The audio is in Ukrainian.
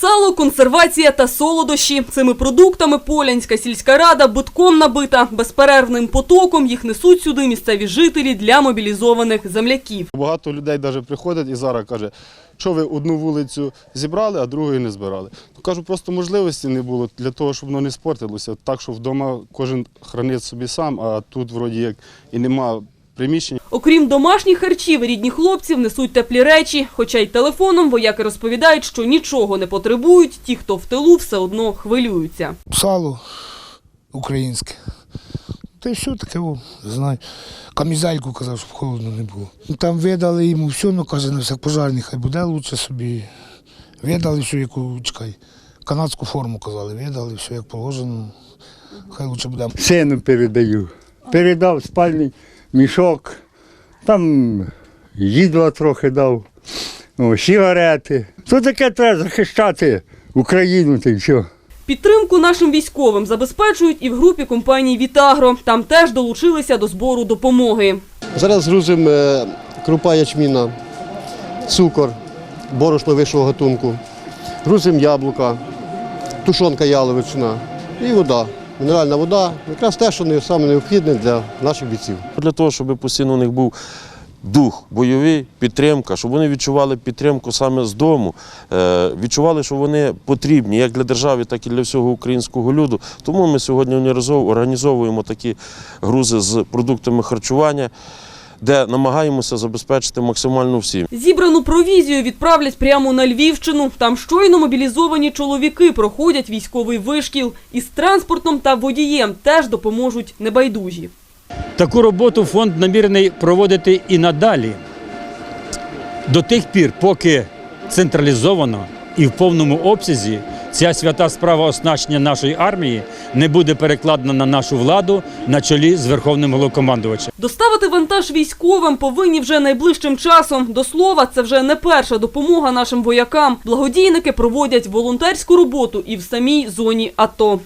Сало, консервація та солодощі. Цими продуктами Полянська сільська рада битком набита. Безперервним потоком їх несуть сюди місцеві жителі для мобілізованих земляків. Багато людей навіть приходять і зараз каже, що ви одну вулицю зібрали, а другої не збирали. Ну, кажу, просто можливості не було для того, щоб воно не спортилося. Так, що вдома кожен хранить собі сам, а тут вроді як і нема приміщень. Окрім домашніх харчів, рідні хлопців несуть теплі речі. Хоча й телефоном вояки розповідають, що нічого не потребують. Ті, хто в тилу, все одно хвилюються. сало українське. Та й все таке, о, знаю. Камізельку казав, щоб холодно не було. Там видали йому все, ну каже, на всяк пожарний, хай буде лучше собі. Видали все, яку чекай. Канадську форму казали, видали, все як положено. Хай лучше буде. Сину передаю. Передав спальний мішок, там їдла трохи дав, о, сигарети. То таке треба захищати Україну та й все. Підтримку нашим військовим забезпечують і в групі компанії Вітагро. Там теж долучилися до збору допомоги. Зараз грузимо е, крупа ячміна, цукор, борошно вищого гатунку, грузимо яблука, тушонка яловичина і вода. Мінеральна вода якраз те, що не- саме необхідне для наших бійців. Для того, щоб постійно у них був дух бойовий, підтримка, щоб вони відчували підтримку саме з дому, е, відчували, що вони потрібні як для держави, так і для всього українського люду. Тому ми сьогодні організов- організовуємо такі грузи з продуктами харчування, де намагаємося забезпечити максимально всім. Зібрану провізію відправлять прямо на Львівщину. Там щойно мобілізовані чоловіки проходять військовий вишкіл. Із транспортом та водієм теж допоможуть небайдужі. Таку роботу фонд намірений проводити і надалі до тих пір, поки централізовано і в повному обсязі ця свята справа оснащення нашої армії не буде перекладена на нашу владу на чолі з Верховним головкомандувачем. Доставити вантаж військовим повинні вже найближчим часом. До слова, це вже не перша допомога нашим воякам. Благодійники проводять волонтерську роботу і в самій зоні АТО.